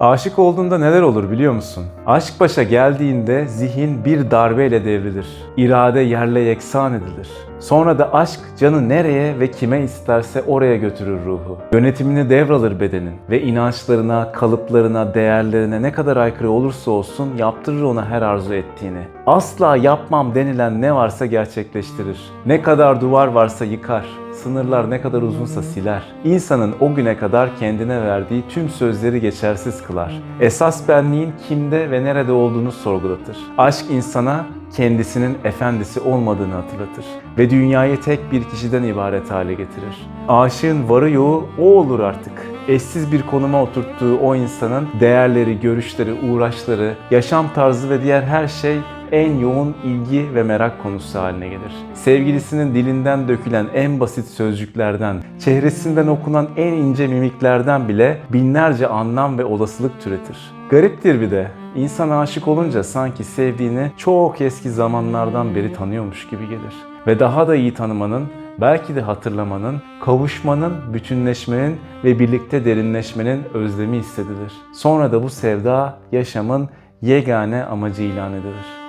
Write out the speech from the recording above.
Aşık olduğunda neler olur biliyor musun? Aşk başa geldiğinde zihin bir darbeyle devrilir. İrade yerle yeksan edilir. Sonra da aşk canı nereye ve kime isterse oraya götürür ruhu. Yönetimini devralır bedenin ve inançlarına, kalıplarına, değerlerine ne kadar aykırı olursa olsun yaptırır ona her arzu ettiğini. Asla yapmam denilen ne varsa gerçekleştirir. Ne kadar duvar varsa yıkar. Sınırlar ne kadar uzunsa siler. İnsanın o güne kadar kendine verdiği tüm sözleri geçersiz kılar. Esas benliğin kimde ve nerede olduğunu sorgulatır. Aşk insana kendisinin efendisi olmadığını hatırlatır ve dünyayı tek bir kişiden ibaret hale getirir. Aşığın varı yoğu o olur artık. Eşsiz bir konuma oturttuğu o insanın değerleri, görüşleri, uğraşları, yaşam tarzı ve diğer her şey en yoğun ilgi ve merak konusu haline gelir. Sevgilisinin dilinden dökülen en basit sözcüklerden, çehresinden okunan en ince mimiklerden bile binlerce anlam ve olasılık türetir. Gariptir bir de. İnsan aşık olunca sanki sevdiğini çok eski zamanlardan beri tanıyormuş gibi gelir. Ve daha da iyi tanımanın, belki de hatırlamanın, kavuşmanın, bütünleşmenin ve birlikte derinleşmenin özlemi hissedilir. Sonra da bu sevda yaşamın yegane amacı ilan edilir.